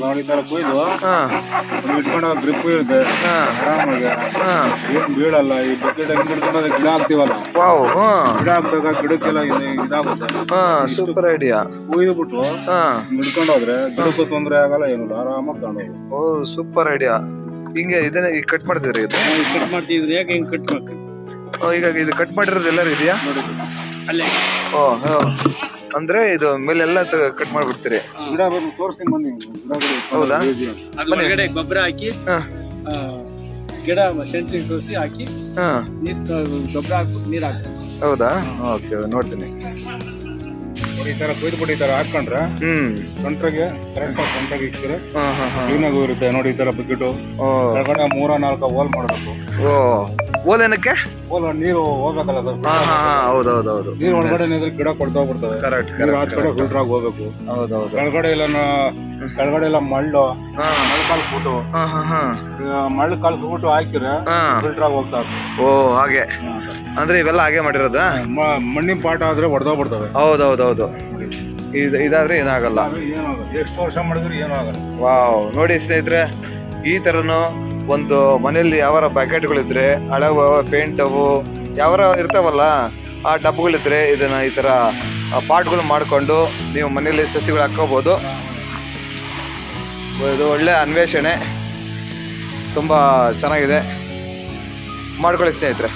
ತರ ಕೊಯ್ದು ಹಾ. ಇಟ್ಕೊಂಡು ಗ್ರಿಪ್ ಇರುತ್ತೆ. ಹಾ. ಆರಾಮಾಗಿ. ಹಾ. ಏನ್ ಬೀಳಲ್ಲ ಈ ಬಕೆಟ್ ಹೆಂಗ್ ಹಿಡ್ಕೊಂಡೋದ್ರೆ ಗಿಡ ಹಾಕ್ತಿವಲ್ಲ? ವಾವ್ ಹಾ. ಗಿಡ ಹಾಕ್ದಾಗ ಗಿಡಕ್ಕೆಲ್ಲ ಇದು- ಇದಾಗುತ್ತೆ. ಹಾ ಸೂಪರ್ ಐಡಿಯಾ ಕೊಯ್ದು ಬಿಟ್ಟು ಹಾ. ಹಿಡ್ಕೊಂಡೋದ್ರೆ ಗಿಡಕ್ಕೂ ತೊಂದ್ರೆ ಆಗಲ್ಲ ಏನಿಲ್ಲ ಆರಾಮಾಗಿ ತಗೊಂಡೋಗ್ಬೋದು ಓ ಸೂಪರ್ ಐಡಿಯಾ ಹಿಂಗೆ ಇದನ್ನ ಈಗ ಕಟ್ ಮಾಡ್ತಿದ್ರಿ ಇದು? ಕಟ್ ಮಾಡ್ತಿದ್ರೆ. ಯಾಕೆ ಹಿಂಗ್ ಕಟ್ ಮಾಡ್ತೀವಿ ಓ, ಈಗ ಇದು ಕಟ್ ಮಾಡಿರೋದು ಎಲ್ಲರೂ ಇದೆಯಾ? ಅಲ್ಲೇ. ಓ ಹೋ. ಅಂದ್ರೆ ಇದು ಮೇಲೆಲ್ಲ ಕಟ್ ಮಾಡ್ಬಿಡ್ತೀರಿ. ಗಿಡ ಬಂದು ತೋರಿಸ್ತೀನಿ ಬನ್ನಿ. ಹೌದಾ? ಒಳಗಡೆ ಗೊಬ್ಬರ ಹಾಕಿ ಹಾ. ಆ, ಗಿಡ ಸೆಂಟ್ರಿಂಗ್ ಸೋಸಿ ಹಾಕಿ ಹಾ. ನೀರ್ ಗೊಬ್ಬರ ಹಾಕ್ಬಿಟ್ಟು ನೀರ್ ಹೌದಾ? ಓಕೆ ನೋಡ್ತೀನಿ. ಈ ತರ ಕೊಯ್ದು ಬಿಟ್ಟು ಈ ತರ ಹಾಕೊಂಡ್ರೆ ಹ್ಮ್. ಕಂಟ್ರಿಗೆ ಕರೆಕ್ಟ್ ಆಗಿ ಕಂಟ್ರಿಗೆ ಇಕ್ಕಿದ್ರೆ ಹಾ ಹಾ ಹಾ. ಕ್ಲೀನ್ ಆಗೂ ಇರುತ್ತೆ. ನೋಡಿ ಈ ತರ ಬಕೆಟು ಓ. ಕೆಳಗಡೆ ಮೂರ ನಾಲ್ಕು ಹೋಲ್ ಮಾಡಬೇಕು. ಓ. ಓಲೇನಕ್ಕೆ? ನೀರು ಹೋಗಬೇಕಲ್ಲ ಸರ್. ಹಾ ಹಾ ಹಾ ಹೌದು ಹೌದು ಹೌದು ನೀರು ಒಳಗಡೆ ಏನಿದ್ರೆ ಗಿಡ ಕೊಡ್ತೋಗ್ಬಿಡ್ತವೆ ಕರೆಕ್ಟ್ ನೀರು ಆಚ ಕಡೆ ಫಿಲ್ಟರ್ ಆಗಿ ಹೋಗ್ಬೇಕು. ಹೌದು ಹೌದು ಕೆಳಗಡೆ ಎಲ್ಲ ನ- ಕೆಳಗಡೆ ಎಲ್ಲ ಮಳ್ಳು ಹಾ. ಮಳ್ಳು ಕಲ್ಸ್ಬಿಟ್ಟು ಹಾ ಹಾ ಹಾ. ಆ, ಮಳ್ಳು ಕಲ್ಸ್ಬಿಟ್ಟು ಹಾಕಿದ್ರೆ ಹಾ. ಫಿಲ್ಟರ್ ಆಗಿ ಹೋಗ್ತಾ. ಓ ಹಾಗೆ. ಅಂದ್ರೆ ಇವೆಲ್ಲ ಹಾಗೆ ಮಾಡಿರೋದಾ? ಮ- ಮಣ್ಣಿನ ಪಾಠ ಆದ್ರೆ ಹೊಡೆದೋಗ್ಬಿಡ್ತವೆ ಹೌದು ಹೌದು ಹೌದು ಇದು ಇದಾದ್ರೆ ಏನಾಗಲ್ಲ. ಏನಾಗಲ್ಲ. ಎಷ್ಟು ವರ್ಷ ಮಾಡಿದ್ರು ಏನಾಗಲ್ಲ ಆಗಲ್ಲ. ವಾವ್. ನೋಡಿ ಸ್ನೇಹಿತರೆ ಈ ತರನು ಒಂದು ಮನೆಯಲ್ಲಿ ಯಾವಾರ ಪ್ಯಾಕೆಟ್ಗಳಿದ್ರೆ, ಹಳವು ಪೇಂಟ್ ಅವು ಯಾವಾರ ಇರ್ತಾವಲ್ಲ, ಆ ಡಬ್ಬಗಳಿದ್ರೆ ಇದನ್ನ ಈ ತರ ಪಾಟ್ಗಳು ಮಾಡಿಕೊಂಡು ನೀವು ಮನೆಯಲ್ಲಿ ಸಸಿಗಳು ಹಾಕ್ಕೋಬೋದು. ಇದು ಒಳ್ಳೆ ಅನ್ವೇಷಣೆ. ತುಂಬ ಚೆನ್ನಾಗಿದೆ. ಮಾಡ್ಕೊಳ್ಳಿ ಸ್ನೇಹಿತರೆ.